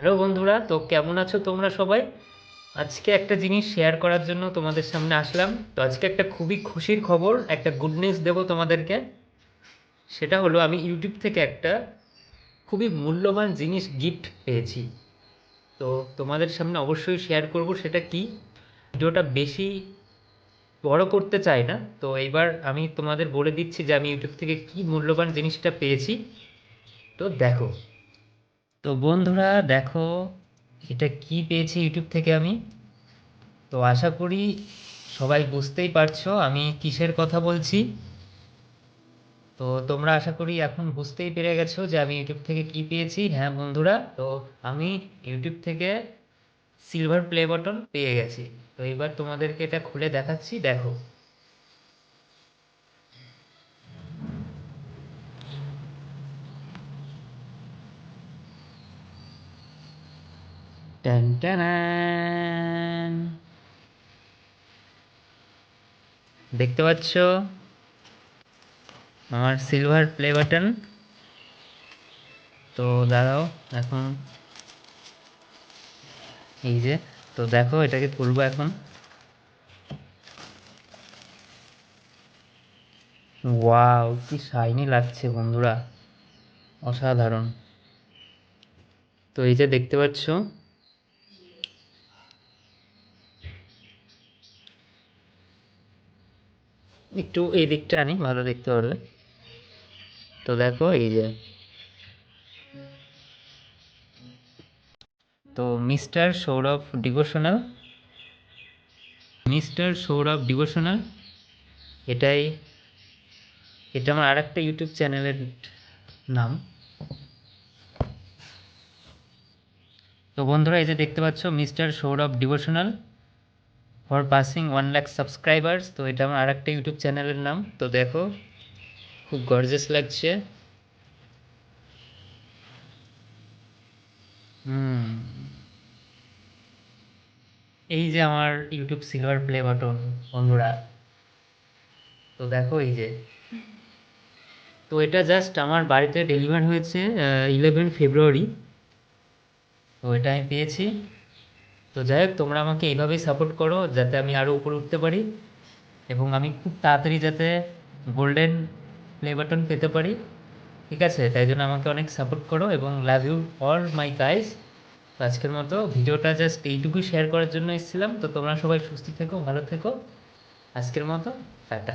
Hello বন্ধুরা, তো কেমন আছো তোমরা সবাই? আজকে একটা জিনিস শেয়ার করার জন্য তোমাদের সামনে আসলাম। তো আজকে একটা খুবই খুশির খবর, একটা গুড নিউজ দেবো তোমাদেরকে। সেটা হলো, আমি ইউটিউব থেকে একটা খুবই মূল্যবান জিনিস গিফট পেয়েছি। তো তোমাদের সামনে অবশ্যই শেয়ার করব, সেটা কি? ভিডিওটা বেশি বড় করতে চাই না। তো এইবার আমি তোমাদের বলে দিচ্ছি যে আমি ইউটিউব থেকে কি মূল্যবান জিনিসটা পেয়েছি। তো দেখো তো বন্ধুরা দেখো, এটা কি পেয়েছি ইউটিউব থেকে আমি? তো আশা করি সবাই বুঝতেই পারছ আমি কিসের কথা বলছি। তো তোমরা আশা করি এখন বুঝতেই পেরে গেছো যে আমি ইউটিউব থেকে কি পেয়েছি। হ্যাঁ বন্ধুরা, তো আমি ইউটিউব থেকে সিলভার প্লে বাটন পেয়ে গেছি। তো এবার তোমাদেরকে এটা খুলে দেখাচ্ছি, দেখো। টান টানান। দেখতে পাচ্ছ? আমার সিলভার প্লে বাটন তো দাঁড়াও, এখন এই যে, তো দেখো এটাকে তুলবো এখন। ওয়াও, কি শাইনি লাগছে বন্ধুরা। অসাধারণ। তো এই যে দেখতে পাচ্ছ? একটু এই দিকটা আনি, ভালো দেখতে পারবে। তো দেখো, এই যে। তো mister Sourav devotional. Mister Sourav devotional, এটাই, এটা আমার আর একটা ইউটিউব চ্যানেলের নাম। তো বন্ধুরা, এই যে দেখতে পাচ্ছ, mister Sourav devotional. For passing one lakh subscribers তো এটা আমার আর একটা ইউটিউব চ্যানেলের নাম। তো দেখো, খুব গর্জেস লাগছে। এই যে আমার ইউটিউব সিলভার প্লে বাটন বন্ধুরা। তো দেখো এই যে। তো এটা জাস্ট আমার বাড়িতে ডেলিভার হয়েছে ইলেভেন ফেব্রুয়ারি তো এটা আমি পেয়েছি। তো যাই হোক, তোমরা আমাকে এইভাবেই সাপোর্ট করো যাতে আমি আরও উপরে উঠতে পারি এবং আমি খুব তাড়াতাড়ি যাতে গোল্ডেন প্লে বাটন পেতে পারি। ঠিক আছে, তাই জন্য আমাকে অনেক সাপোর্ট করো এবং love you all my guys আজকের মতো ভিডিওটা জাস্ট এইটুকুই শেয়ার করার জন্য এসেছিলাম। তো তোমরা সবাই সুস্থ থেকো, ভালো থেকো। আজকের মতো, টাটা।